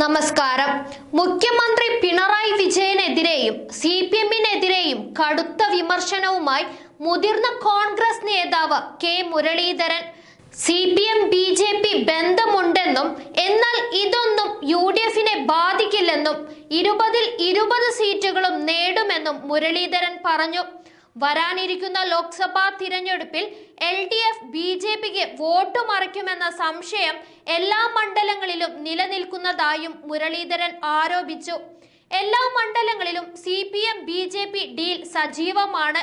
നമസ്കാരം. മുഖ്യമന്ത്രി പിണറായി വിജയനെതിരെയും സി പി എമ്മിനെതിരെയും കടുത്ത വിമർശനവുമായി മുതിർന്ന കോൺഗ്രസ് നേതാവ് K Muraleedharan. C P M B J P ബന്ധമുണ്ടെന്നും എന്നാൽ ഇതൊന്നും യു ഡി എഫിനെ ബാധിക്കില്ലെന്നും ഇരുപതിൽ ഇരുപത് സീറ്റുകളും നേടുമെന്നും മുരളീധരൻ പറഞ്ഞു. വരാനിരിക്കുന്ന ലോക്സഭാ തിരഞ്ഞെടുപ്പിൽ L D F B J പിക്ക് വോട്ട് മറിക്കുമെന്ന സംശയം എല്ലാ മണ്ഡലങ്ങളിലും നിലനിൽക്കുന്നതായും മുരളീധരൻ ആരോപിച്ചു. എല്ലാ മണ്ഡലങ്ങളിലും C P M B J P deal സജീവമാണ്.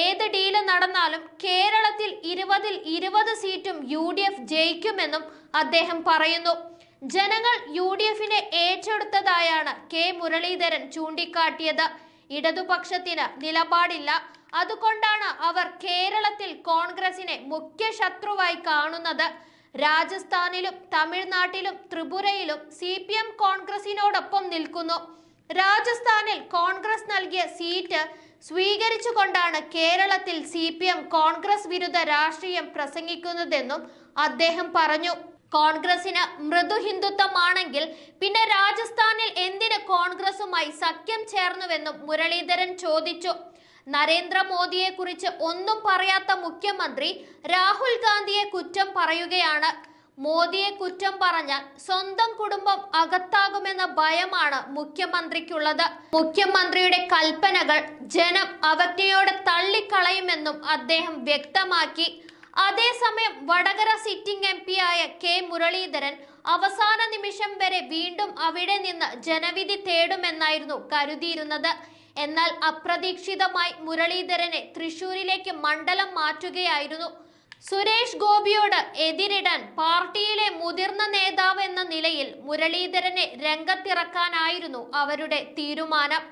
ഏത് ഡീൽ നടന്നാലും കേരളത്തിൽ ഇരുപതിൽ ഇരുപത് സീറ്റും യു ഡി എഫ് ജയിക്കുമെന്നും അദ്ദേഹം പറയുന്നു. ജനങ്ങൾ യു ഡി എഫിനെ ഏറ്റെടുത്തതായാണ് കെ മുരളീധരൻ ചൂണ്ടിക്കാട്ടിയത്. ഇടതുപക്ഷത്തിന് നിലപാടില്ല. അതുകൊണ്ടാണ് അവർ കേരളത്തിൽ കോൺഗ്രസിനെ മുഖ്യ ശത്രുവായി കാണുന്നത്. രാജസ്ഥാനിലും തമിഴ്നാട്ടിലും ത്രിപുരയിലും സി പി എം കോൺഗ്രസിനോടൊപ്പം നിൽക്കുന്നു. രാജസ്ഥാനിൽ കോൺഗ്രസ് നൽകിയ സീറ്റ് സ്വീകരിച്ചുകൊണ്ടാണ് കേരളത്തിൽ സി പി എം കോൺഗ്രസ് വിരുദ്ധ രാഷ്ട്രീയം പ്രസംഗിക്കുന്നതെന്നും അദ്ദേഹം പറഞ്ഞു. കോൺഗ്രസിന് മൃദു ഹിന്ദുത്വമാണെങ്കിൽ പിന്നെ രാജസ്ഥാനിൽ എന്തിന് കോൺഗ്രസുമായി സഖ്യം ചേർന്നുവെന്നും മുരളീധരൻ ചോദിച്ചു. നരേന്ദ്രമോദിയെ കുറിച്ച് ഒന്നും പറയാത്ത മുഖ്യമന്ത്രി രാഹുൽ ഗാന്ധിയെ കുറ്റം പറയുകയാണ്. മോദിയെ കുറ്റം പറഞ്ഞാൽ സ്വന്തം കുടുംബം അകത്താകുമെന്ന ഭയമാണ് മുഖ്യമന്ത്രിക്കുള്ളത്. മുഖ്യമന്ത്രിയുടെ കൽപ്പനകൾ ജനം അവജ്ഞയോടെ തള്ളിക്കളയുമെന്നും അദ്ദേഹം വ്യക്തമാക്കി. അതേസമയം വടകര സിറ്റിംഗ് എം ആയ കെ മുരളീധരൻ അവസാന നിമിഷം വരെ വീണ്ടും അവിടെ നിന്ന് ജനവിധി തേടുമെന്നായിരുന്നു കരുതിയിരുന്നത്. എന്നാൽ അപ്രതീക്ഷിതമായി മുരളീധരനെ തൃശൂരിലേക്ക് മണ്ഡലം മാറ്റുകയായിരുന്നു. സുരേഷ് ഗോപിയോട് എതിരിടാൻ പാർട്ടിയിലെ മുതിർന്ന നേതാവ് എന്ന നിലയിൽ മുരളീധരനെ രംഗത്തിറക്കാനായിരുന്നു അവരുടെ തീരുമാനം.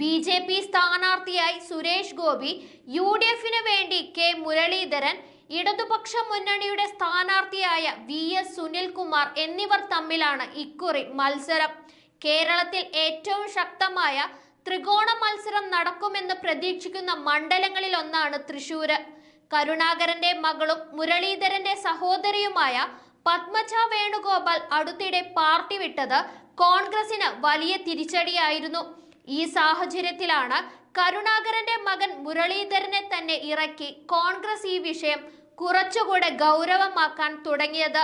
ബി ജെ പി സ്ഥാനാർത്ഥിയായി സുരേഷ് ഗോപി യു ഡി എഫിന് വേണ്ടി കെ മുരളീധരൻ ഇടതുപക്ഷ മുന്നണിയുടെ സ്ഥാനാർത്ഥിയായ വി എസ് സുനിൽകുമാർ എന്നിവർ തമ്മിലാണ് ഇക്കുറി മത്സരം. കേരളത്തിൽ ഏറ്റവും ശക്തമായ ത്രികോണ മത്സരം നടക്കുമെന്ന് പ്രതീക്ഷിക്കുന്ന മണ്ഡലങ്ങളിൽ ഒന്നാണ് തൃശൂര്. കരുണാകരന്റെ മകളും മുരളീധരന്റെ സഹോദരിയുമായ പത്മജ വേണുഗോപാൽ അടുത്തിടെ പാർട്ടി വിട്ടത് കോൺഗ്രസിന് വലിയ തിരിച്ചടിയായിരുന്നു. ഈ സാഹചര്യത്തിലാണ് കരുണാകരന്റെ മകൻ മുരളീധരനെ തന്നെ ഇറക്കി കോൺഗ്രസ് ഈ വിഷയം കുറച്ചുകൂടെ ഗൗരവമാക്കാൻ തുടങ്ങിയത്.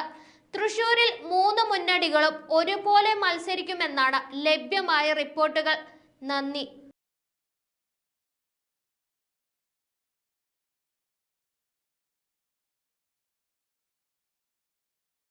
തൃശൂരിൽ മൂന്ന് മുന്നണികളും ഒരുപോലെ മത്സരിക്കുമെന്നാണ് ലഭ്യമായ റിപ്പോർട്ടുകൾ. നന്ദി.